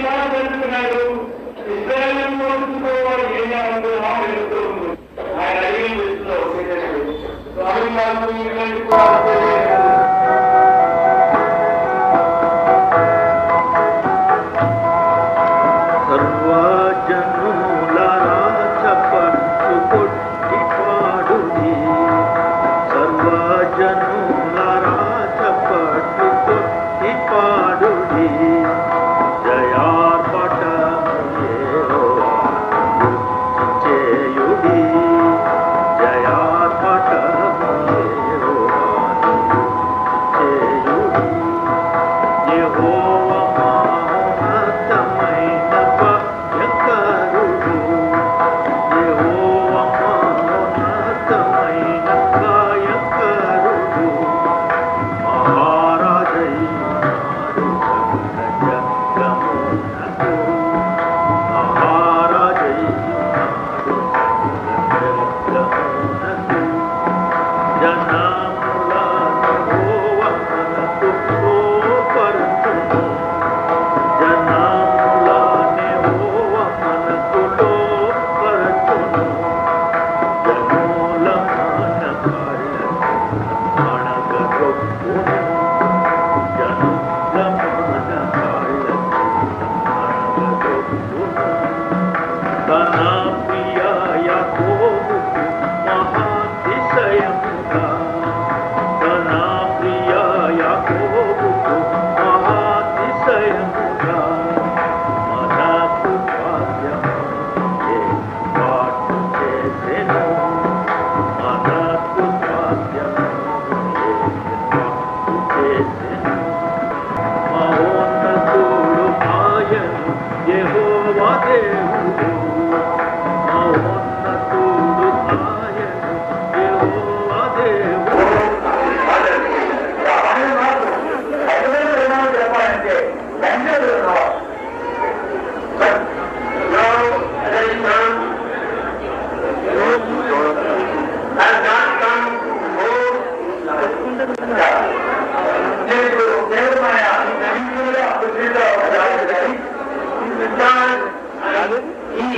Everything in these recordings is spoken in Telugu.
ద్వారా జరుగుతున్నాడు ఇజ్రాయల్ కోరుకుపోవాలి ఏం చేయాలంటే ఆయన అడిగిన దృష్టిలో ఇలాంటి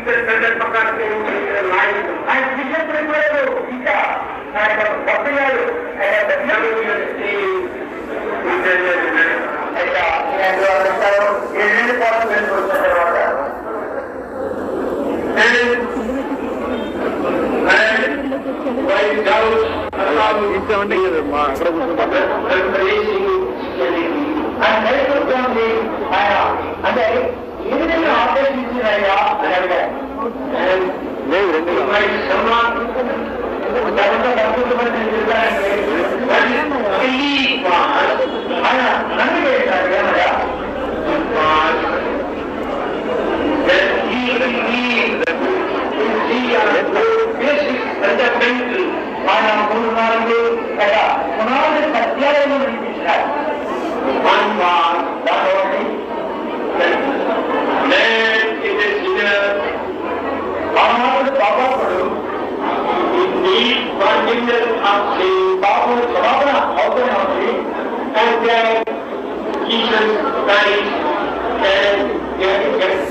that Brother Prakash is alive. I vision Prakash, Sita, I have Bhaktiyalu, I have the University. అయ్యా నేను అంటారు ఎన్ని పార్లమెంట్ వచ్చిన తర్వాత ఇస్తామంటే మా అక్కడ అంటే లేదు రెండు ఆయన నాలుగు కదా పునాది సత్యాలను వినిపించారు దాని and then, he says, and, and, and, and,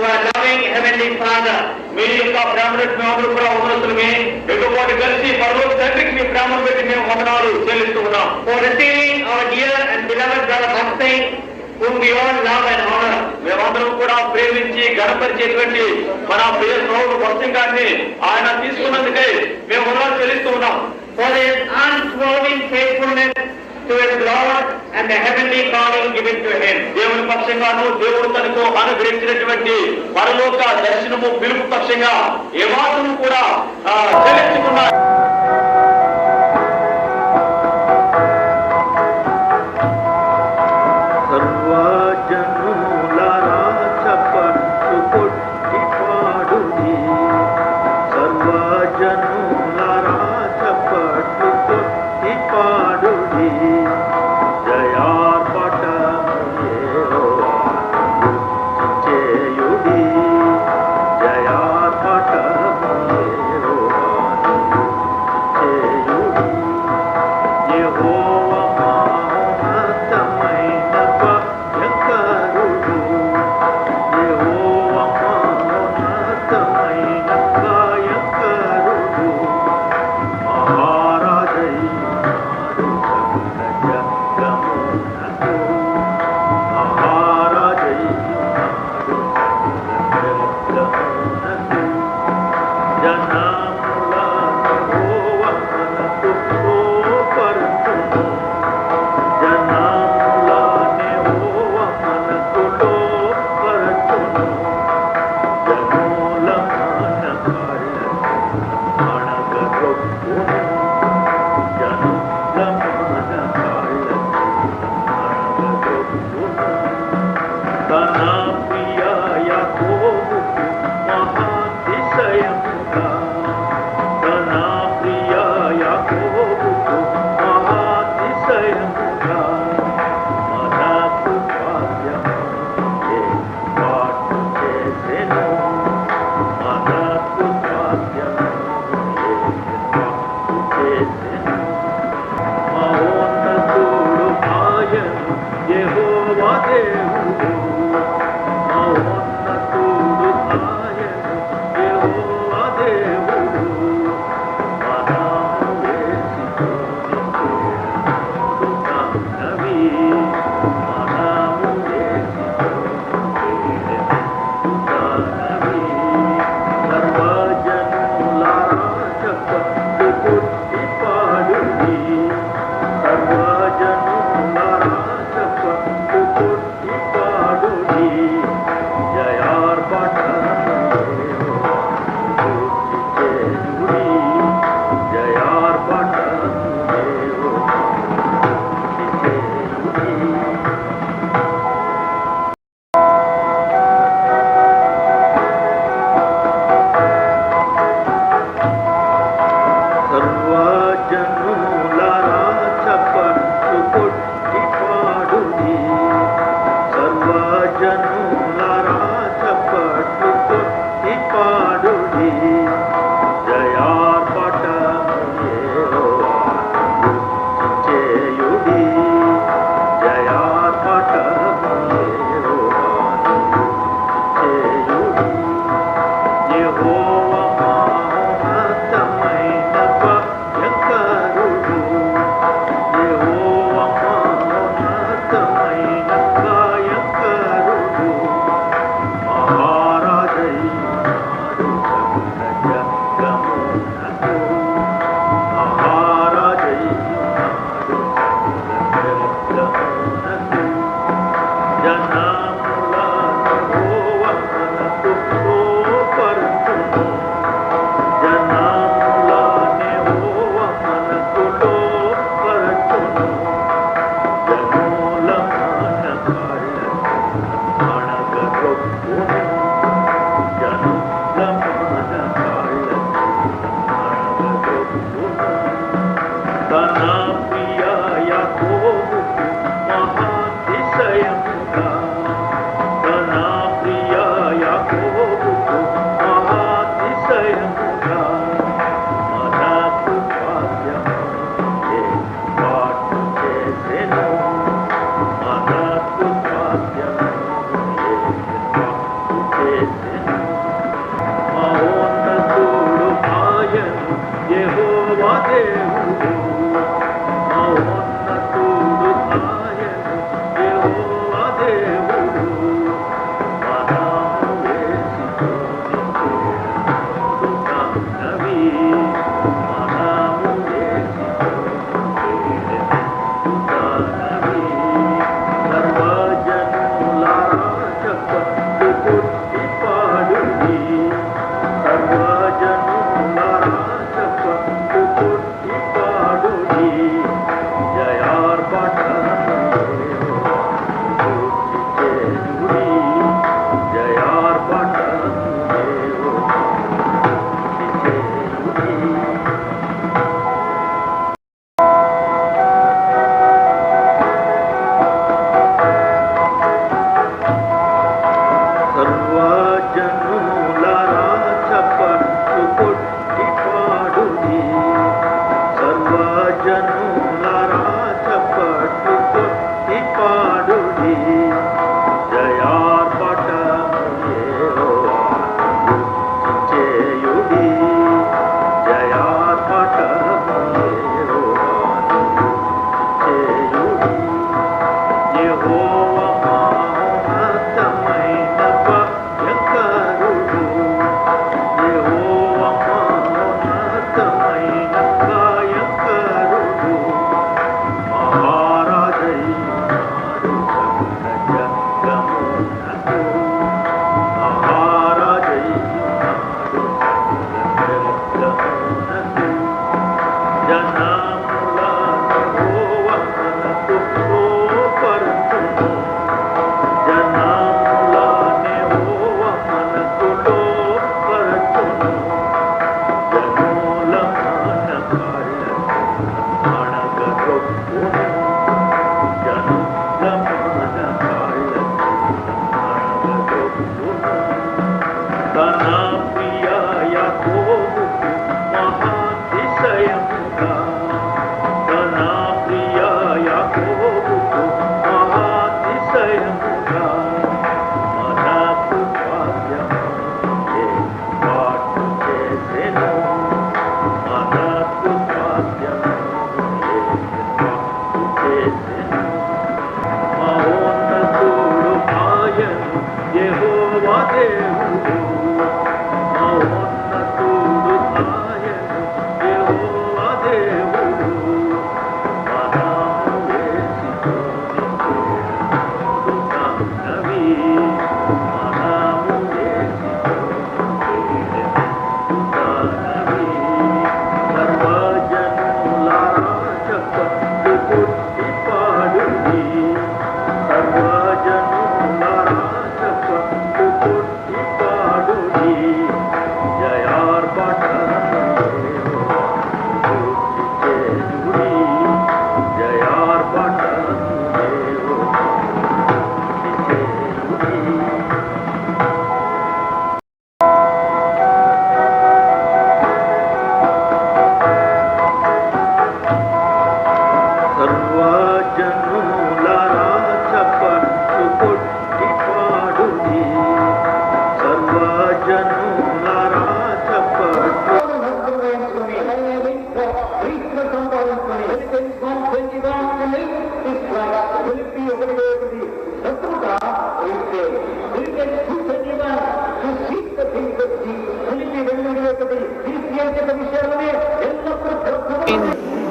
to our loving heavenly father మీ యొక్క ప్రేమను మేము కూడా ఉన్నతులమే ఎటుపోటు కలిసి పరలోక తండ్రికి మీ ప్రేమను పెట్టి మేము వందనాలు చెల్లిస్తూ ఉన్నాం for receiving our dear and beloved brother something whom we all love and honour మేమందరం కూడా ప్రేమించి గణపరిచేటువంటి మన ప్రియ సోదరు వర్షింగాన్ని ఆయన తీసుకున్నందుకై మేము వందనాలు చెల్లిస్తూ ఉన్నాం for his unswerving faithfulness to his Lord and the heavenly calling given దేవుని పక్షంగాను దేవుడు తనకు అనుగ్రహించినటువంటి పరలోక దర్శనము పిలుపు పక్షంగా ఏమాత్రం కూడా ఆ, చెల్లించుకున్నారు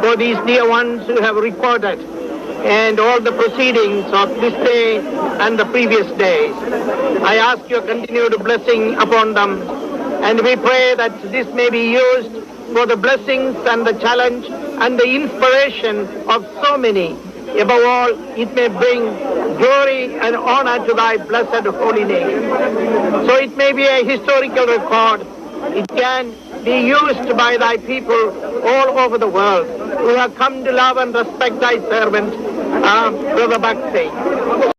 for these dear ones who have recorded and all the proceedings of this day and the previous days. I ask your continued blessing upon them and we pray that this may be used for the blessings and the challenge and the inspiration of so many. Above all, it may bring glory and honor to thy blessed holy name. So it may be a historical record. It can be used by thy people all over the world who have come to love and respect thy servant, uh, Brother Bhakti.